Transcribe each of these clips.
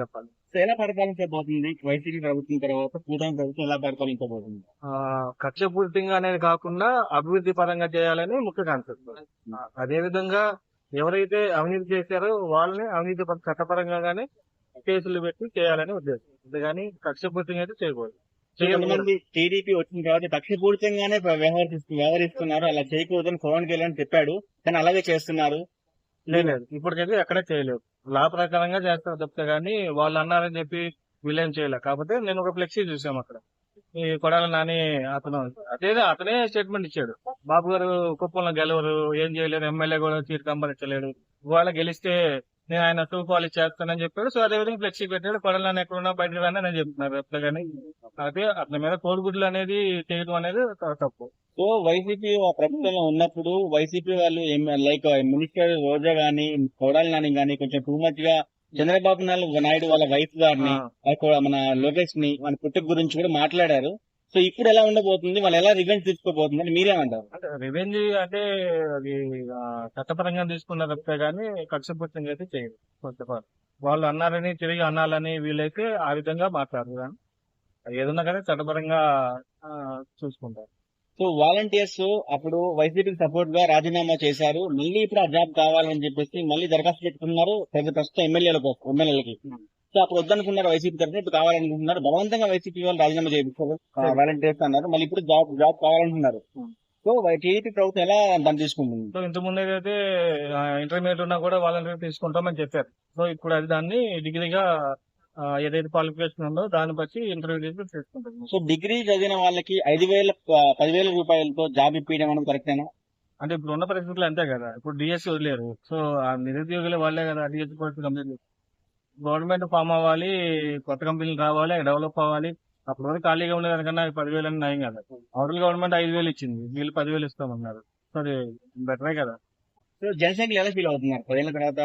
చెప్పాలి. ఎలా పరిపాలించబోతుంది వైసీపీ ప్రభుత్వం తర్వాత కూటమి ప్రభుత్వం ఎలా పరిపాలించబోతుంది కక్షపూరితంగా అనేది కాకుండా అభివృద్ధి పరంగా చేయాలని ముఖ్య కాన్సెప్ట్. అదే విధంగా ఎవరైతే అవినీతి చేశారో వాళ్ళని అవినీతి పర- చట్టపరంగా గానీ కేసులు పెట్టి చేయాలని ఉద్దేశం. అంతేగాని కక్షపూరితంగా అయితే చేయకూడదు. కొంతమంది టీడీపీ వచ్చిన తర్వాత కక్షపూరితంగానే వ్యవహరిస్తు వ్యవహరిస్తున్నారు. అలా చేయకూడదని పవన్ కళ్యాణ్ చెప్పాడు. కానీ అలాగే చేస్తున్నారు. లేదు లేదు. ఇప్పటికైతే ఎక్కడ చేయలేదు. లా ప్రకారంగా చేస్తారు తప్పితే గానీ వాళ్ళు అన్నారని చెప్పి వీళ్ళేం చేయలే. కాకపోతే నేను ఒక ఫ్లెక్సీ చూసాం అక్కడ. ఈ కొడాల నాని అతను అదే అతనే స్టేట్మెంట్ ఇచ్చాడు. బాబు గారు కుప్పంలో గెలవరు ఏం చేయలేరు ఎమ్మెల్యే కూడా తీరు కంపరించలేడు ఇవాళ గెలిస్తే నేను ఆయన టూ క్వాలిటీ చేస్తానని చెప్పాడు. సో అదేవిధంగా ఫ్లెక్సీ పెట్టాడు. కొడాల నాని ఎక్కడున్నా బయటకు రాని నేను చెప్తున్నారు తప్పితే గానీ అయితే అతని మీద కోడిగుడ్లు అనేది చేయడం అనేది తప్పు. సో వైసీపీ ప్రభుత్వంలో ఉన్నప్పుడు వైసీపీ వాళ్ళు లైక్ మినిస్టర్ రోజా గాని కొడాలి నాని గాని కొంచెం టూ మచ్గా చంద్రబాబు నాయుడు నాయుడు వాళ్ళ వైఫ్ గారిని మన లోకేష్ని మన పుట్టుక గురించి కూడా మాట్లాడారు. సో ఇప్పుడు ఎలా ఉండబోతుంది? వాళ్ళు ఎలా రివెంజ్ తీసుకోబోతుంది అని మీరేమంటారు? అంటే రివెంజ్ అంటే అది చట్టపరంగా తీసుకున్న తప్పితే గానీ కక్షపూర్తంగా అయితే చేయదు ఫస్ట్ ఆఫ్ ఆల్ వాళ్ళు అన్నారని తిరిగి అన్నాలని వీళ్ళైతే ఆ విధంగా మాట్లాడరు. కానీ ఏదన్నా కానీ చట్టపరంగా చూసుకుంటారు. సో వాలంటీర్స్ అప్పుడు వైసీపీకి సపోర్ట్గా రాజీనామా చేశారు. మళ్ళీ ఇప్పుడు ఆ జాబ్ కావాలని చెప్పేసి మళ్ళీ దరఖాస్తు పెట్టుకున్నారు. ప్రస్తుతం ఎమ్మెల్యేల కోసం ఎమ్మెల్యేలకి. సో అప్పుడు వద్దనుకున్నారు వైసీపీ తరఫున. ఇప్పుడు కావాలనుకుంటున్నారు. బలవంతంగా వైసీపీ వాళ్ళు రాజీనామా చేయించారు. వాలంటీర్స్ అన్నారు. మళ్ళీ ఇప్పుడు జాబ్ జాబ్ కావాలంటున్నారు Hmm. సో టీడీపీ ప్రభుత్వం ఎలా దాన్ని తీసుకుంటుంది? సో ఇంత ముందు అయితే ఇంటర్మీడియట్ ఉన్నా కూడా వాళ్ళని తీసుకుంటామని చెప్పారు. సో ఇప్పుడు అది దాన్ని డిగ్రీగా ఏదైతే క్వాలిఫికేషన్ ఉందో దాన్ని బట్టి ఇంటర్వ్యూ చేసి సో డిగ్రీ చదివిన వాళ్ళకి ఐదు వేల పదివేల రూపాయలతో జాబ్ ఇప్పించడం అనేది కరెక్టేనా అంటే ఇప్పుడు ఉన్న పరిస్థితులు అంతే కదా. ఇప్పుడు డిఎస్సి వదిలేరు. సో ఆ నిరుద్యోగులు వాళ్ళే కదా డిఎస్సి పరిస్థితి కంప్లీట్ గవర్నమెంట్ ఫామ్ అవ్వాలి కొత్త కంపెనీలు రావాలి డెవలప్ అవ్వాలి. అప్పటి వరకు ఖాళీగా ఉండేదానికన్నా పదివేలు అని నయం కదా. అవతల గవర్నమెంట్ ఐదు వేలు ఇచ్చింది. వీళ్ళు పదివేలు ఇస్తామన్నారు. సో అది బెటరే కదా. సో జనసంఖ్యలు ఎలా ఫీల్ అవుతున్నారు పదేళ్ళ తర్వాత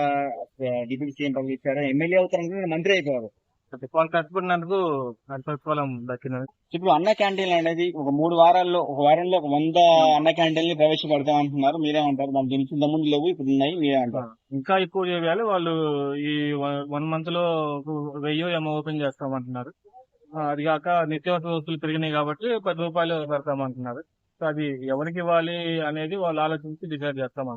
డిప్యూటీ సీఎం పదవి ఇచ్చారు ఎమ్మెల్యే అవుతారు మంత్రి అయిపోయారు. వాళ్ళు కష్టపడినందుకు అది ప్రతిఫలం దక్కినది ఇప్పుడు అన్న క్యాంటీన్లు అనేది ఒక మూడు వారాల్లో ఒక వారంలో ఒక వంద అన్న క్యాంటీన్లు ప్రవేశపెడతాం అంటున్నారు. మీరేమంటారు దాని గురించి ఇంత ముందు లేవు ఇప్పుడు ఉన్నాయి మీరేమంటారు ఇంకా ఎక్కువ చేయాలి. వాళ్ళు ఈ వన్ మంత్లో వెయ్యో ఏమో ఓపెన్ చేస్తామంటున్నారు. అది కాక నిత్యావసర వస్తువులు పెరిగినాయి కాబట్టి పది రూపాయలు పెడతామంటున్నారు. సో అది ఎవరికి ఇవ్వాలి అనేది వాళ్ళు ఆలోచించి డిసైడ్ చేస్తామంటున్నారు.